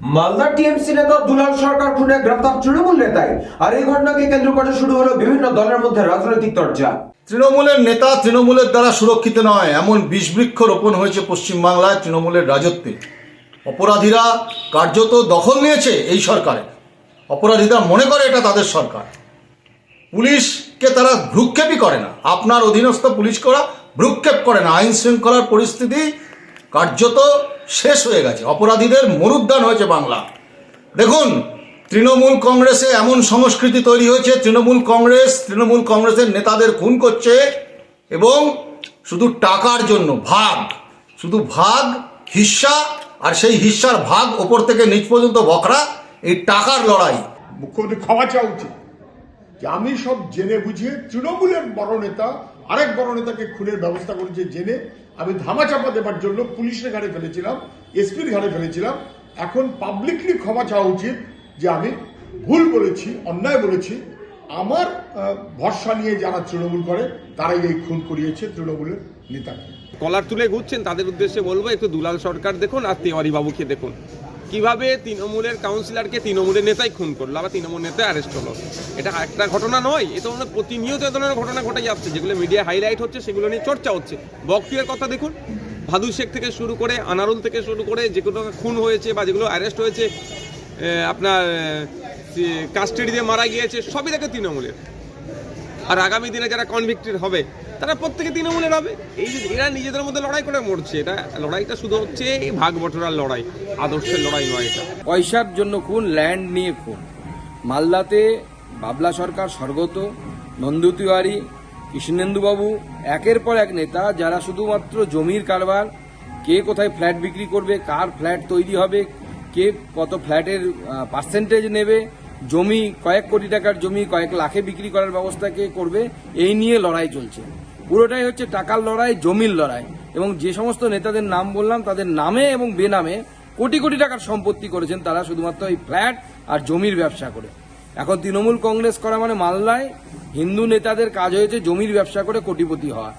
Malda TMC নেতা দুলাল সরকার খুনে গ্রেপ্তার তৃণমূল নেতায় আর এই ঘটনাকে কেন্দ্র করে শুরু হলো বিভিন্ন দলের মধ্যে রাজনৈতিক চর্চা। তৃণমূলের নেতা তৃণমূলের দ্বারা সুরক্ষিত নয়, এমন বিষবৃক্ষ রোপণ হয়েছে পশ্চিমবাংলায় তৃণমূলের রাজত্বে। অপরাধীরা কার্যত দখল নিয়েছে এই সরকারে। অপরাধীরা মনে করে এটা তাদের সরকার। পুলিশকে তারা ভ্রুক্ষেপই করে না। আপনার অধীনস্থ পুলিশ করা ভ্রুক্ষেপ করে না। আইন শৃঙ্খলার পরিস্থিতি কার্যত শেষ হয়ে গেছে। অপরাধীদের মরুদ্যান হয়েছে বাংলা। দেখুন, তৃণমূল কংগ্রেসে এমন সংস্কৃতি তৈরি হয়েছে, তৃণমূল কংগ্রেস, তৃণমূল কংগ্রেসের নেতাদের খুন করছে এবং শুধু টাকার জন্য, ভাগ, শুধু ভাগ, হিস্সা, আর সেই হিস্সার ভাগ ওপর থেকে নিচ পর্যন্ত বকরা এই টাকার লড়াই। মুখ্যমন্ত্রী ক্ষমা চাওয়া উচিত। যে আমি সব জেনে বুঝিয়ে তৃণমূলের বড় নেতা, আরেক বড় নেতাকে খুনের ব্যবস্থা করেছে জেনে আমি ধামাচাপা দেবার জন্য পুলিশের ঘাড়ে ফেলেছিলাম, এসপির ঘাড়ে ফেলেছিলাম। এখন পাবলিকলি ক্ষমা চাওয়া উচিত যে আমি ভুল বলেছি, অন্যায় বলেছি। আমার ভরসা নিয়ে যারা তৃণমূল করে, তারাই এই খুন করিয়েছে তৃণমূলের নেতাকে। কলার তুলে ঘুরছেন, তাদের উদ্দেশ্যে বলব, একটু দুলাল সরকার দেখুন আর তেওয়ারি বাবুকে দেখুন। কীভাবে তৃণমূলের কাউন্সিলরকে তৃণমূলের নেতাই খুন করল আবার তৃণমূল নেতা অ্যারেস্ট হলো? এটা একটা ঘটনা নয়, এ ধরনের প্রতিনিয়ত এ ধরনের ঘটনা ঘটে যাচ্ছে, যেগুলো মিডিয়া হাইলাইট হচ্ছে, সেগুলো নিয়ে চর্চা হচ্ছে। বক্তিয়ার কথা দেখুন, ভাদু শেখ থেকে শুরু করে, আনারুল থেকে শুরু করে যেগুলো খুন হয়েছে বা যেগুলো অ্যারেস্ট হয়েছে আপনার কাস্টাডিতে মারা গিয়েছে, সবই দেখে তৃণমূলের। আর আগামী দিনে যারা কনভিক্টেড হবে তারা প্রত্যেকে তৃণমূলের হবে। এই যে এরা নিজেদের মধ্যে লড়াই করে মরছে, এটা লড়াইটা শুধু হচ্ছে এই ভাগ বটরার লড়াই, আদর্শের লড়াই নয় এটা। পয়সার জন্য খুন, ল্যান্ড নিয়ে খুন। মালদাতে বাবলা সরকার, স্বর্গত নন্দু তিওয়ারি কৃষ্ণেন্দুবাবু একের পর এক নেতা যারা শুধুমাত্র জমির কারবার, কে কোথায় ফ্ল্যাট বিক্রি করবে, কার ফ্ল্যাট তৈরি হবে, কে কত ফ্ল্যাটের পার্সেন্টেজ নেবে, জমি কয়েক কোটি টাকার জমি কয়েক লাখে বিক্রি করার ব্যবস্থা কে করবে, এই নিয়ে লড়াই চলছে। পুরোটাই হচ্ছে টাকার লড়াই, জমির লড়াই। এবং যে সমস্ত নেতাদের নাম বললাম, তাদের নামে এবং বেনামে কোটি কোটি টাকার সম্পত্তি করেছেন তারা শুধুমাত্র এই ফ্ল্যাট আর জমির ব্যবসা করে। এখন তৃণমূল কংগ্রেস করা মানে মালদায় হিন্দু নেতাদের কাজ হয়েছে জমির ব্যবসা করে কোটিপতি হওয়া।